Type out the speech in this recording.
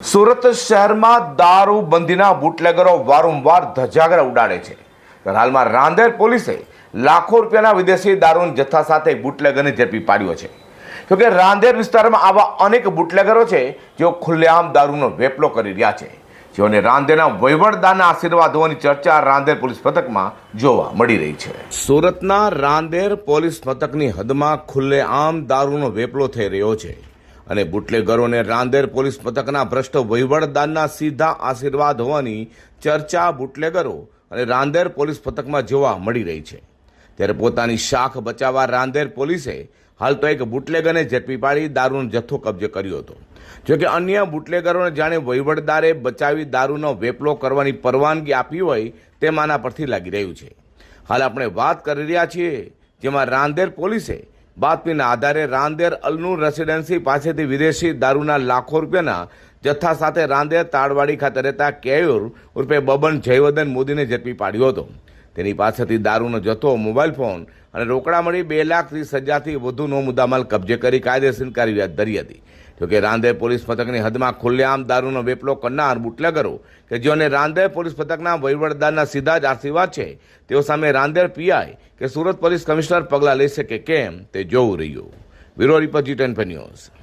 સુરત શહેરમાં દારૂબંધીના બુટલેગરો વારંવાર ધજાગરા ઉડાડે છે. હાલમાં રાંદેર પોલીસે લાખો રૂપિયાના વિદેશી દારૂના જથ્થા સાથે બુટલેગરને ઝડપી પાડ્યો છે. જોકે રાંદેર વિસ્તારમાં આવા અનેક બુટલેગરો છે, જેઓ ખુલ્લેઆમ દારૂનો વેપલો કરી રહ્યા છે. જેઓને રાંદેરના વહીવટદારના આશીર્વાદ હોવાની ચર્ચા રાંદેર પોલીસ મથકમાં જોવા મળી રહી છે. સુરતના રાંદેર પોલીસ મથકની હદમાં ખુલ્લેઆમ દારૂનો વેપલો થઈ રહ્યો છે. અને બુટલેગરોને રાંદેર પોલીસ મથકના ભ્રષ્ટ વહીવટદારના સીધા આશીર્વાદ હોવાની ચર્ચા બુટલેગરો અને રાંદેર પોલીસ મથકમાં જોવા મળી રહી છે. ત્યારે પોતાની શાખ બચાવવા રાંદેર પોલીસે હાલ તો એક બુટલેગરને ઝડપી પાડી દારૂનો જથ્થો કબજે કર્યો હતો. જોકે અન્ય બુટલેગરોને જાણે વહીવટદારે બચાવી દારૂનો વેપલો કરવાની પરવાનગી આપી હોય તેમ આના પરથી લાગી રહ્યું છે. હાલ આપણે વાત કરી રહ્યા છીએ જેમાં રાંદેર પોલીસે બાતમીના આધારે રાંદેર અલનું રેસિડેન્સી પાસેથી વિદેશી દારૂના લાખો રૂપિયાના જથ્થા સાથે રાંદેર તાળવાડી ખાતે રહેતા કેયુર ઉર્ફે બબન જયવર્ધન મોદીને ઝડપી પાડ્યો હતો. તેની પાસેથી દારૂનો જથ્થો, મોબાઈલ ફોન અને રોકડા મળી બે લાખ ત્રીસ હજારથી વધુનો મુદ્દામાલ કબજે કરી કાયદેસર કાર્યવાહી ધરી હતી. જોકે રાંદેર પોલીસ મથકની હદમાં ખુલ્લેઆમ દારૂનો વેપલો કરનાર બુટલેગરો કે જેઓને રાંદેર પોલીસ મથકના વહીવટદારના સીધા જ આશીર્વાદ છે, તેઓ સામે રાંદેર પીઆઈ કે સુરત પોલીસ કમિશનર પગલાં લઈ શકે કેમ તે જોવું રહ્યું. Bureau report G ten news.